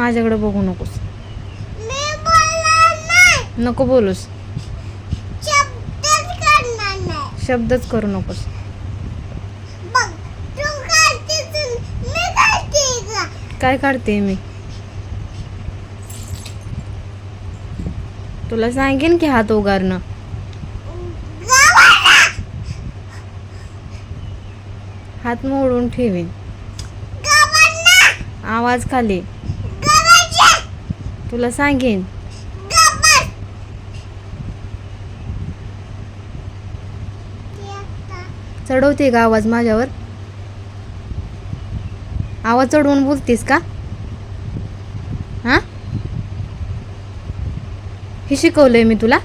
माझ्याकडे बघू नकोस. मी बोलणार नाही. नको बोलूस. शब्दच करू नकोस. काय काढते मी? तुला सांगेन की हात उगारणं. हात मोडून ठेवीन. आवाज खाली. तुला सांगेन. चढवते का आवाज माझ्यावर? आवाज चढवून बोलतीस का? हा? हे शिकवलंय मी तुला.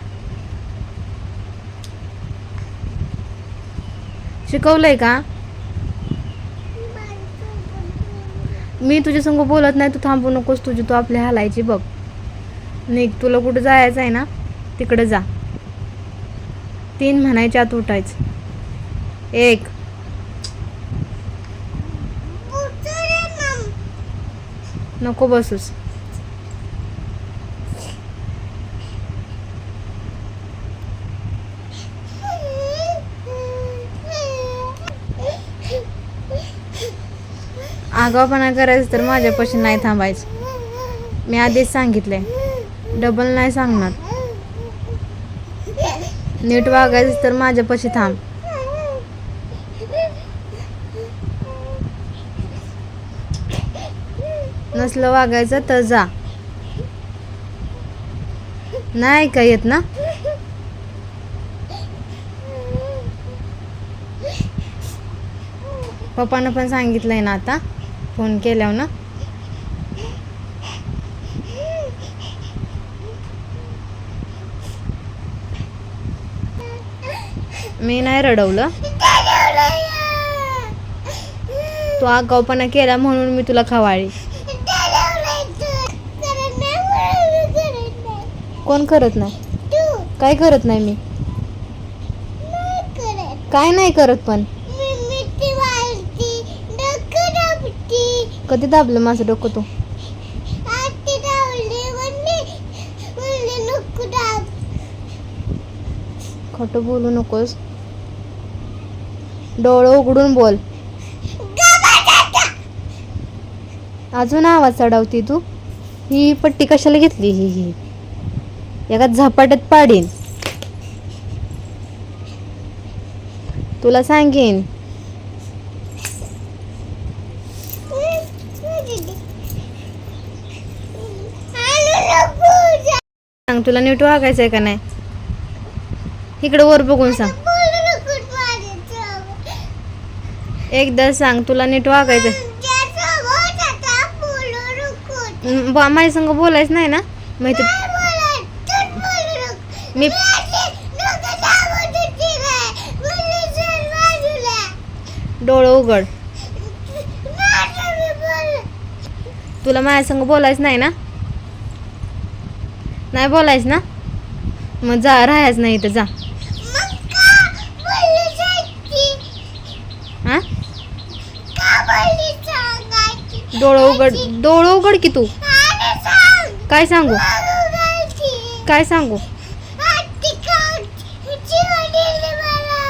शिकवलंय का? मी तुझ्या संग बोलत नाही तू थांबू नकोस तुझी तू आपली हालायची बघ. निघ तुला कुठं जायचं आहे ना तिकडं जा. तीन म्हणायच्या आत उठायचं. एक. नको बसूस. आगावपणा करायचं तर माझ्यापाशी नाही थांबायचं. मी आधीच सांगितलंय. डबल नाही सांगणार. नीट वागायचं तर माझ्यापाशी थांब. नसलं वागायचं तर जा. नाही का येत ना? पप्पानं पण सांगितलंय ना आता. फोन केल्यावर ना? मी नाही रडवलं. तू आगावपणा केला म्हणून मी तुला खवाळी. कोण करत नाही? काय करत नाही मी? काय नाही करत पण. कधी दाबलं माझं डोकं तू? खोटं बोलू नकोस. डोळं उघडून बोल. अजून आवाज चढवती तू? ही पट्टी कशाला घेतली ही ही? एका झपाट्यात पाडीन. तुला सांगेन. सांग तुला नीट वागायचं आहे का नाही? इकडे वर बघून सांग. एकदा सांग तुला नीट वागायचं बा- माझ्या संग बोलायचं नाही ना? माहिती मी डोळं उघड. तुला माझ्या संग बोलायचं नाही ना? नाही बोलायचं ना? मग जा राहायच नाही इथं जा. डोळं उघड डोळं उघड की तू? काय सांगू? काय सांगू?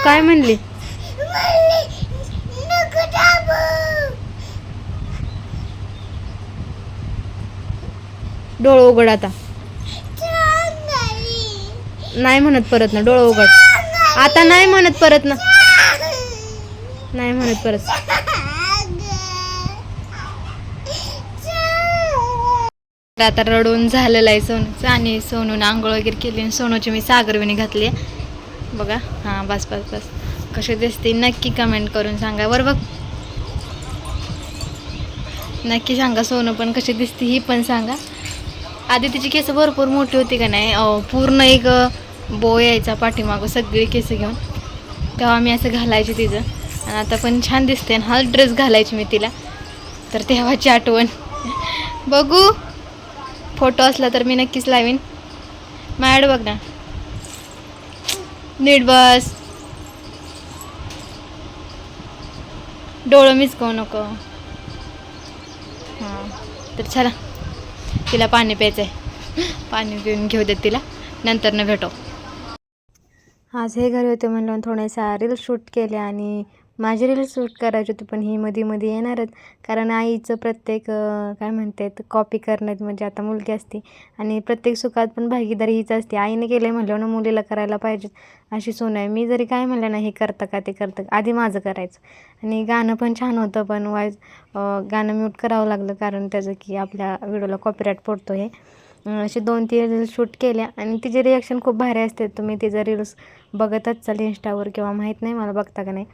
काय म्हणली? डोळं उघड आता. नाही म्हणत परत ना डोळं उघड. आता नाही म्हणत परत ना. नाही म्हणत परत. तर आता रडून झालेलं आहे सोनूचं आणि सोनून आंघोळ वगैरे केली आणि सोनूची मी सागरविणी घातली आहे. बघा हां बस बस बस. कशी दिसते नक्की कमेंट करून सांगा बरं बघ. नक्की सांगा सोनू पण कशी दिसते ही पण सांगा. आधी तिची केस भरपूर मोठी होती का नाही? पूर्ण एक बो यायचा पाठीमागं सगळी केस घेऊन. तेव्हा मी असं घालायचे तिचं. आणि आता पण छान दिसते आणि हा ड्रेस घालायची मी तिला. तर तेव्हाची आठवण. बघू. फोटो असला तर मी नक्कीच लावीन. माझ्याकडे बघ ना. नीट बस. डोळं मिचकवू नको. हां तर चला. तिला पाणी प्यायचं आहे पाणी पिऊन घेऊ देत तिला. नंतर न भेटो. आज हे घरी होते म्हणलं थोडेसा रील शूट केले आणि माझी रील्स शूट करायची होती पण ही मध्ये मध्ये येणारच कारण आईचं प्रत्येक काय म्हणतात कॉपी करण्यात म्हणजे आता मुलगी असते आणि प्रत्येक सुखात पण भागीदारी हीच असते. आईने केलं आहे म्हणलं ना मुलीला करायला पाहिजे. अशी सोनं आहे. मी जरी काय म्हणलं ना हे करतं का ते करतं आधी माझं करायचं. आणि गाणं पण छान होतं पण वाईज गाणं म्यूट करावं लागलं कारण त्याचं की आपल्या व्हिडिओला कॉपीराईट पडतो हे असे दोन तीन रील्स शूट केल्या आणि तिचे रिॲक्शन खूप भारी असते. तुम्ही तिचं रील्स बघतच चाल इंस्टावर किंवा माहीत नाही मला बघता का नाही.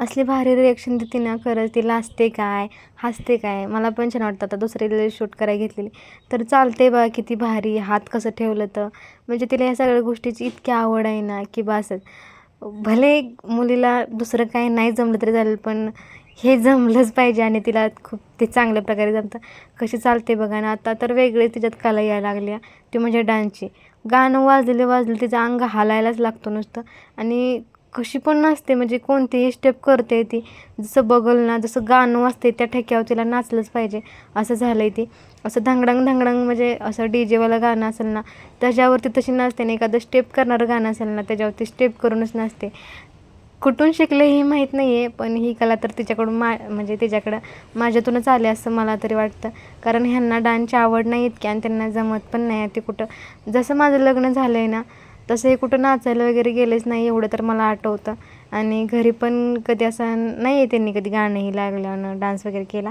असली भारी रिॲक्शन देते ना खरंच ती लाजते काय हसते काय. मला पण छान वाटतं आता दुसरी रील शूट करायला घेतलेली. तर चालते बा किती भारी हात कसं ठेवलं तर. म्हणजे तिला या सगळ्या गोष्टीची इतकी आवड आहे ना की बासच भले मुलीला दुसरं काही नाही जमलं तरी चालेल पण हे जमलंच पाहिजे आणि तिला खूप ते चांगल्या प्रकारे जमतं. कशी चालते बघा ना आता तर वेगळे तिच्यात कला यायला लागल्या. ती म्हणजे डान्सची. गाणं वाजलेलं वाजलं तिचं अंग हालायलाच लागतो नुसतं. आणि कशी पण नसते म्हणजे कोणतीही स्टेप करते ती. जसं बघल ना जसं गाणं वाजते त्या ठेक्यावर तिला नाचलंच पाहिजे. असं झालं आहे ती. असं धांगडांग धांगडांग म्हणजे असं डी जेवालं गाणं असेल ना त्याच्यावरती तशी नाचते ना एखादं स्टेप करणारं गाणं असेल ना त्याच्यावरती स्टेप करूनच नाचते. कुठून शिकले हे माहीत नाही आहे पण ही कला तर तिच्याकडून मा म्हणजे तिच्याकडं माझ्यातूनच आले असं मला तरी वाटतं. कारण ह्यांना डान्सची आवड नाही इतकी आणि त्यांना जमत पण नाही. ते कुठं जसं माझं लग्न झालं आहे ना तसं हे कुठं नाचायला वगैरे गेलेच नाही एवढं तर मला आठवतं. आणि घरी पण कधी असं नाही आहे त्यांनी कधी गाणंही लागलं डान्स वगैरे केला.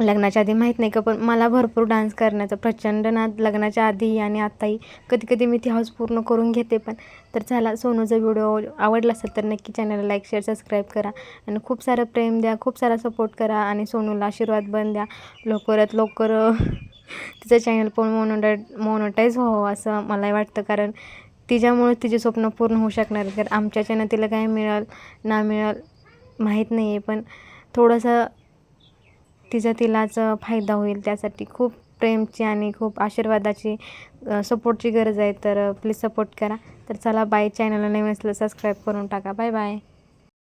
लग्नाच्या आधी माहीत नाही का पण मला भरपूर डान्स करण्याचा प्रचंड नाद लग्नाच्या आधी आणि आत्ताही. कधी कधी मी ती हाऊस पूर्ण करून घेते पण. तर चला सोनूचा व्हिडिओ आवडला असेल तर नक्की चॅनलला लाईक शेअर सबस्क्राईब करा. आणि खूप सारं प्रेम द्या खूप सारा सपोर्ट करा आणि सोनूला आशीर्वाद बन द्या. लवकरात लवकर तिचं चॅनल पण मोनोटा मोनोटाईज व्हावं असं मला वाटतं. कारण तिच्यामुळे तिचे स्वप्न पूर्ण होऊ शकणार तर आमच्या तिला काय मिळाल ना मिळाल माहीत नाही आहे पण थोडंसं तिचा तिलाच फायदा होईल. त्यासाठी खूप प्रेमची आणि खूप आशीर्वादाची सपोर्टची गरज आहे. तर प्लीज सपोर्ट करा. तर चला बाय चॅनलला नवीन असलं सबस्क्राईब करून टाका. Bye bye